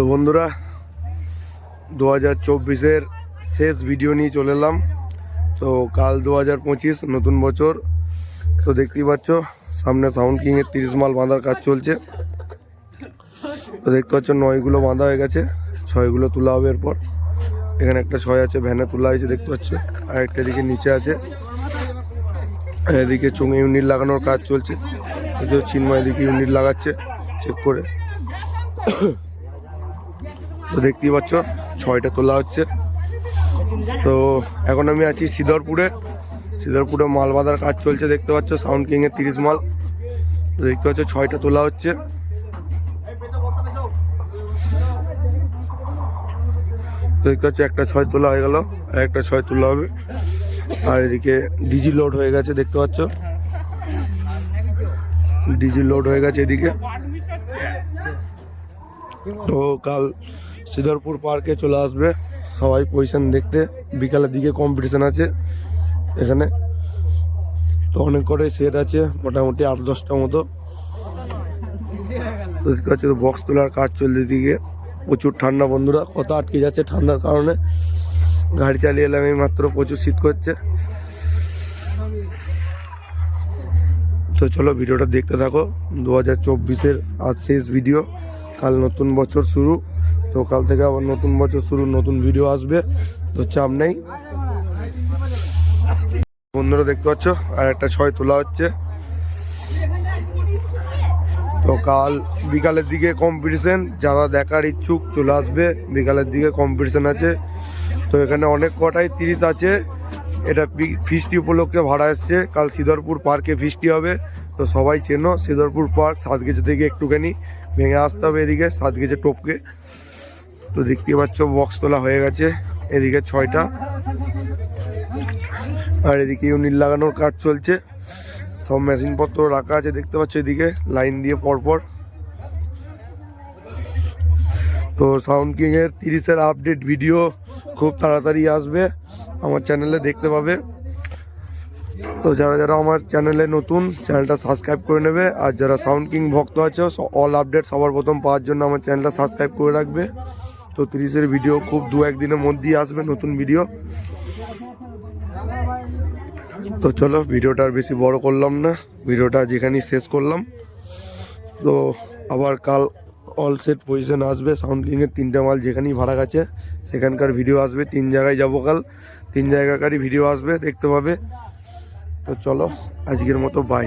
তো বন্ধুরা, দু হাজার চব্বিশের শেষ ভিডিও নিয়ে চলে এলাম। তো কাল দু হাজার পঁচিশ, নতুন বছর। তো দেখতেই পাচ্ছ, সামনে সাউন্ড কিংয়ের তিরিশ মাল বাঁধার কাজ চলছে। তো দেখতে পাচ্ছ, নয়গুলো বাঁধা হয়ে গেছে, ছয়গুলো তোলা হবে এরপর। এখানে একটা ছয় আছে, ভ্যানে তোলা হয়েছে, দেখতে পাচ্ছ। আর একটা দিকে নিচে আছে। এদিকে চোঙে ইউনিট লাগানোর কাজ চলছে। এদিকে চিন্ময় এদিকে ইউনিট লাগাচ্ছে চেক করে। তো দেখতেই পাচ্ছ, ছয়টা তোলা হচ্ছে। তো এখন আমি আছি সিদরপুরে সিদরপুরে মাল বাঁধার কাজ চলছে, দেখতে পাচ্ছ সাউন্ড কিংয়ের তিরিশ মাল। তো দেখতে পাচ্ছ, ছয়টা তোলা হচ্ছে। দেখতে পাচ্ছ, একটা ছয় তোলা হয়ে গেল, আর একটা ছয় তোলা হবে। আর এদিকে ডিজি লোড হয়ে গেছে, দেখতে পাচ্ছ। ডিজি লোড হয়ে গেছে এদিকে। তো কাল সিধরপুর পার্কে চলে আসবে। সবাই পজিশন দেখতে। বিকালের দিকে কম্পিটিশন আছে এখানে। তো অনেক করে সেট আছে, মোটামুটি আট, দশটা মতো। বক্স তোলার কাজ চলছে দিকে প্রচুর ঠান্ডা বন্ধুরা, কথা আটকে যাচ্ছে ঠান্ডার কারণে। গাড়ি চালিয়ে এলাম এই মাত্র, প্রচুর শীত করছে। তো চলো ভিডিওটা দেখতে থাকো। দু হাজার চব্বিশের আজ শেষ ভিডিও কাল নতুন বছর শুরু। তো কাল থেকে আবার নতুন বছর শুরু, নতুন ভিডিও আসবে। তো চাপ নেই। বন্ধুরা দেখতে পাচ্ছ, আর একটা ছয় তোলা হচ্ছে। তো কাল বিকালের দিকে কম্পিটিশন যারা দেখার ইচ্ছুক চলে আসবে। বিকালের দিকে কম্পিটিশন আছে। তো এখানে অনেক কটাই তিরিশ আছে। এটা ফিস্টি উপলক্ষে ভাড়া এসছে। কাল সিধরপুর পার্কে ফিস্টি হবে। তো সবাই চেনো, সিধরপুর পার্ক সাত গেছে থেকে একটুখানি। ভেঙে আসতে হবে এদিকে, সাত গেছে টপকে। তো দেখতে পাচ্ছ বক্স তোলা হয়ে গেছে, এদিকে ছয়টা। আর এদিকে ইউনিট লাগানোর কাজ চলছে। সব মেশিনপত্র রাখা আছে, দেখতে পাচ্ছ এদিকে, লাইন দিয়ে পরপর। তো সাউন্ড কিং এর তিরিশের আপডেট ভিডিও খুব তাড়াতাড়ি আসবে, আমার চ্যানেলে দেখতে পাবে। তো যারা যারা আমার চ্যানেলে নতুন, চ্যানেলটা সাবস্ক্রাইব করে নেবে। আর যারা সাউন্ড কিং ভক্ত আছে অল আপডেট সবার প্রথম পাওয়ার জন্য আমার চ্যানেলটা সাবস্ক্রাইব করে রাখবে। তো তিরিশের ভিডিও খুব দু একদিনের মধ্যেই আসবে নতুন ভিডিও তো চলো, ভিডিওটা আর বেশি বড় করলাম না। ভিডিওটা যেখানেই শেষ করলাম। তো আবার কাল অল সেট পজিশন আসবে। সাউন্ড কিংয়ের তিনটে মাল যেখানেই ভাড়া গেছে, সেখানকার ভিডিও আসবে। তিন জায়গায় যাব কাল। তিন জায়গাকারই ভিডিও আসবে, দেখতে পাবে। তো চলো আজকের মতো বাই